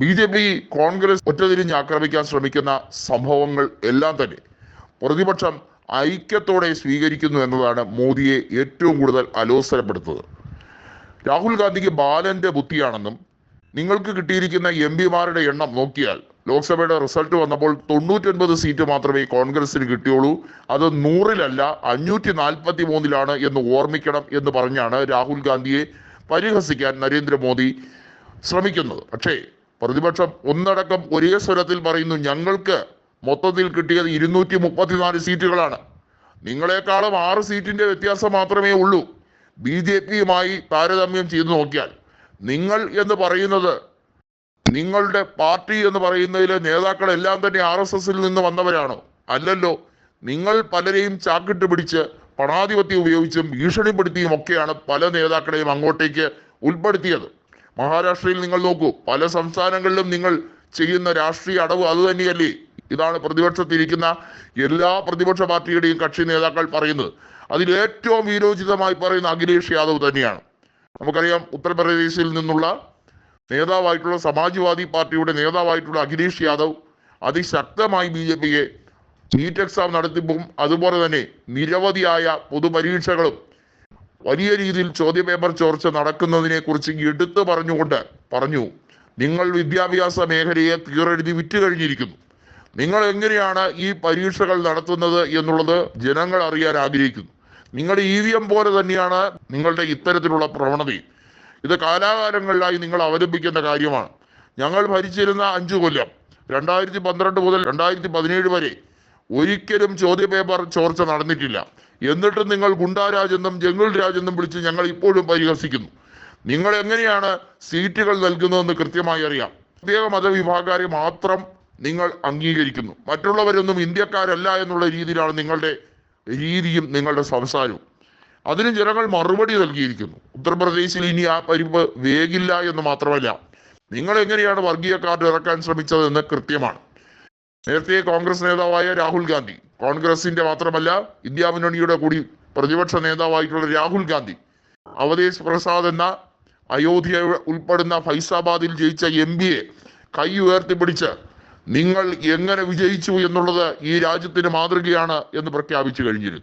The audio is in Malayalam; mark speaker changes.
Speaker 1: ബി ജെ പി കോൺഗ്രസ് ഒറ്റതിരിഞ്ഞ് ആക്രമിക്കാൻ ശ്രമിക്കുന്ന സംഭവങ്ങൾ എല്ലാം തന്നെ പ്രതിപക്ഷം ഐക്യത്തോടെ സ്വീകരിക്കുന്നു എന്നതാണ് മോദിയെ ഏറ്റവും കൂടുതൽ അലോസരപ്പെടുത്തുന്നത്. രാഹുൽ ഗാന്ധിക്ക് ബാലന്റെ ബുദ്ധിയാണെന്നും നിങ്ങൾക്ക് കിട്ടിയിരിക്കുന്ന എം പിമാരുടെ എണ്ണം നോക്കിയാൽ ലോക്സഭയുടെ റിസൾട്ട് വന്നപ്പോൾ തൊണ്ണൂറ്റൊൻപത് സീറ്റ് മാത്രമേ കോൺഗ്രസിന് കിട്ടിയുള്ളൂ. അത് നൂറിലല്ല അഞ്ഞൂറ്റി നാൽപ്പത്തി മൂന്നിലാണ് എന്ന് ഓർമ്മിക്കണം എന്ന് പറഞ്ഞാണ് രാഹുൽ ഗാന്ധിയെ പരിഹസിക്കാൻ നരേന്ദ്രമോദി ശ്രമിക്കുന്നത്. പക്ഷേ പ്രതിപക്ഷം ഒന്നടക്കം ഒരേ സ്വരത്തിൽ പറയുന്നു ഞങ്ങൾക്ക് മൊത്തത്തിൽ കിട്ടിയത് ഇരുന്നൂറ്റി മുപ്പത്തിനാല് സീറ്റുകളാണ്. നിങ്ങളെക്കാളും ആറ് സീറ്റിന്റെ വ്യത്യാസം മാത്രമേ ഉള്ളൂ. ബി ജെ പിയുമായി താരതമ്യം ചെയ്തു നോക്കിയാൽ നിങ്ങൾ എന്ന് പറയുന്നത് നിങ്ങളുടെ പാർട്ടി എന്ന് പറയുന്നതിലെ നേതാക്കളെല്ലാം തന്നെ ആർ എസ് എസിൽ നിന്ന് വന്നവരാണോ? അല്ലല്ലോ നിങ്ങൾ പലരെയും ചാക്കിട്ട് പിടിച്ച് പണാധിപത്യം ഉപയോഗിച്ചും ഭീഷണിപ്പെടുത്തിയും ഒക്കെയാണ് പല നേതാക്കളെയും അങ്ങോട്ടേക്ക് ഉൾപ്പെടുത്തിയത്. മഹാരാഷ്ട്രയിൽ നിങ്ങൾ നോക്കൂ പല സംസ്ഥാനങ്ങളിലും നിങ്ങൾ ചെയ്യുന്ന രാഷ്ട്രീയ അടവ് അത് തന്നെയല്ലേ? ഇതാണ് പ്രതിപക്ഷത്തിരിക്കുന്ന എല്ലാ പ്രതിപക്ഷ പാർട്ടിയുടെയും കക്ഷി നേതാക്കൾ പറയുന്നത്. അതിൽ ഏറ്റവും വീരോചിതമായി പറയുന്ന അഖിലേഷ് യാദവ് തന്നെയാണ്. നമുക്കറിയാം ഉത്തർപ്രദേശിൽ നിന്നുള്ള നേതാവായിട്ടുള്ള സമാജ്വാദി പാർട്ടിയുടെ നേതാവായിട്ടുള്ള അഖിലേഷ് യാദവ് അതിശക്തമായി ബി ജെ പിയെ നീറ്റ് എക്സാം നടത്തിപ്പും അതുപോലെ തന്നെ നിരവധിയായ പൊതുപരീക്ഷകളും വലിയ രീതിയിൽ ചോദ്യപേപ്പർ ചോർച്ച നടക്കുന്നതിനെ കുറിച്ച് എടുത്തു പറഞ്ഞുകൊണ്ട് പറഞ്ഞു നിങ്ങൾ വിദ്യാഭ്യാസ മേഖലയെ തീറെഴുതി വിറ്റ് കഴിഞ്ഞിരിക്കുന്നു. നിങ്ങൾ എങ്ങനെയാണ് ഈ പരീക്ഷകൾ നടത്തുന്നത് എന്നുള്ളത് ജനങ്ങൾ അറിയാൻ ആഗ്രഹിക്കുന്നു. നിങ്ങളുടെ ഇ വി എം പോലെ തന്നെയാണ് നിങ്ങളുടെ ഇത്തരത്തിലുള്ള പ്രവണതയും. ഇത് കാലാകാലങ്ങളിലായി നിങ്ങൾ അവലംബിക്കുന്ന കാര്യമാണ്. ഞങ്ങൾ ഭരിച്ചിരുന്ന അഞ്ചു കൊല്ലം രണ്ടായിരത്തി പന്ത്രണ്ട് മുതൽ രണ്ടായിരത്തി പതിനേഴ് വരെ ഒരിക്കലും ചോദ്യപേപ്പർ ചോർച്ച നടന്നിട്ടില്ല. എന്നിട്ടും നിങ്ങൾ ഗുണ്ടാരാജെന്നും ജംഗിൾ രാജ് എന്നും വിളിച്ച് ഞങ്ങൾ ഇപ്പോഴും പരിഹസിക്കുന്നു. നിങ്ങൾ എങ്ങനെയാണ് സീറ്റുകൾ നൽകുന്നതെന്ന് കൃത്യമായി അറിയാം. പ്രത്യേക മതവിഭാഗക്കാരെ മാത്രം നിങ്ങൾ അംഗീകരിക്കുന്നു. മറ്റുള്ളവരൊന്നും ഇന്ത്യക്കാരല്ല എന്നുള്ള രീതിയിലാണ് നിങ്ങളുടെ രീതിയും നിങ്ങളുടെ സംസാരവും. അതിന് ജനങ്ങൾ മറുപടി നൽകിയിരിക്കുന്നു. ഉത്തർപ്രദേശിൽ ഇനി ആ പരിപ്പ് വേഗില്ല എന്ന് മാത്രമല്ല. നിങ്ങൾ എങ്ങനെയാണ് വർഗീയ കാർഡ് ഇറക്കാൻ ശ്രമിച്ചതെന്ന് കൃത്യമാണ്. നേരത്തെ കോൺഗ്രസ് നേതാവായ രാഹുൽ ഗാന്ധി കോൺഗ്രസിന്റെ മാത്രമല്ല ഇന്ത്യ മുന്നണിയുടെ കൂടി പ്രതിപക്ഷ നേതാവായിട്ടുള്ള രാഹുൽ ഗാന്ധി അവധേശ് പ്രസാദ് എന്ന അയോധ്യ ഉൾപ്പെടുന്ന ഫൈസാബാദിൽ ജയിച്ച എം പിയെ കൈ ഉയർത്തിപ്പിടിച്ച് നിങ്ങൾ എങ്ങനെ വിജയിച്ചു എന്നുള്ളത് ഈ രാജ്യത്തിന് മാതൃകയാണ് എന്ന് പ്രഖ്യാപിച്ചു കഴിഞ്ഞിരുന്നു.